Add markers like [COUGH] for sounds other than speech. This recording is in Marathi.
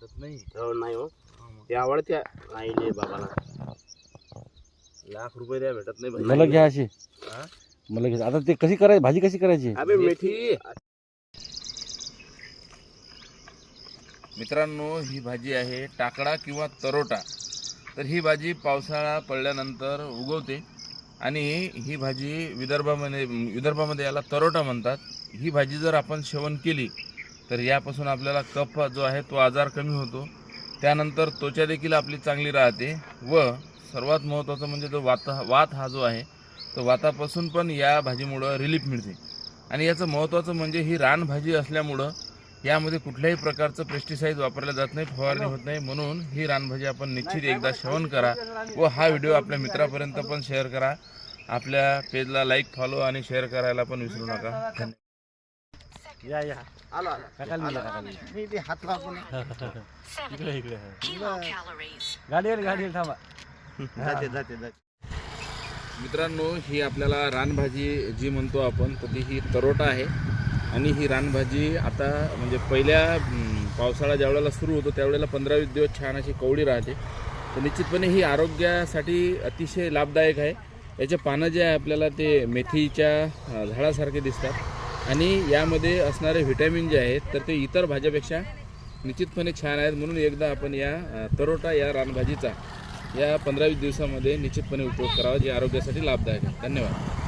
भेटत नाही. हो नाही हो. हा. ते आवडत्या आईले बाबाला. लाख रुपये द्या भेटत नाही मला घ्या अशी? मला घ्या. आता ते कशी करायची? भाजी कशी करायची? अबे मेथी. मित्रांनो ही भाजी आहे टाकडा किंवा तरोटा. तर ही भाजी पावसाळा पडल्यानंतर उगवते. आणि ही भाजी विदर्भामध्ये विदर्भामध्ये याला तरोटा म्हणतात. ही भाजी जर आपण सेवन केली तर यापासून आपल्याला कफ जो आहे तो आजार कमी होतो. त्यानंतर त्वचा देखील आपली चांगली राहते व सर्वात महत्त्वाचं म्हणजे जो वात वात हा जो आहे तो वातापासून पण या भाजीमुळं रिलीफ मिळते. आणि याचं महत्त्वाचं म्हणजे ही रानभाजी असल्यामुळं यामध्ये कुठल्याही प्रकारचं पेस्टिसाईड वापरलं जात नाही फवारणी होत नाही. म्हणून ही रानभाजी आपण निश्चित एकदा सेवन करा व हा व्हिडिओ आपल्या मित्रापर्यंत पण शेअर करा. आपल्या पेजला लाईक फॉलो आणि शेअर करायला पण विसरू नका. धन्यवाद. या या. आलो आलो. काकाला. मी ते हात लावतो ना इकडे इकडे. kilocalories. गाडीवर गाडीवर थांबा. [LAUGHS] जाते जाते जाते. मित्रांनो ही आपल्याला रानभाजी जी म्हणतो आपण तर ती ही तरोटा आहे. आणि ही रानभाजी आता म्हणजे पहिल्या पावसाळा ज्यावेळेला सुरू होतो त्यावेळेला पंधरा वीस दिवस छान अशी कवडी राहते. तर निश्चितपणे ही आरोग्यासाठी अतिशय लाभदायक आहे. याचे पानं जे आहे आपल्याला ते मेथीच्या झाडासारखे दिसतात. आणि यामध्ये असणारे व्हिटॅमिन जे आहेत तर ते इतर भाज्यापेक्षा निश्चितपणे छान आहेत. म्हणून एकदा आपण या तरोटा या रानभाजीचा या पंधरा वीस दिवसामध्ये निश्चितपणे उपयोग करावा जे आरोग्यासाठी लाभदायक आहे. धन्यवाद.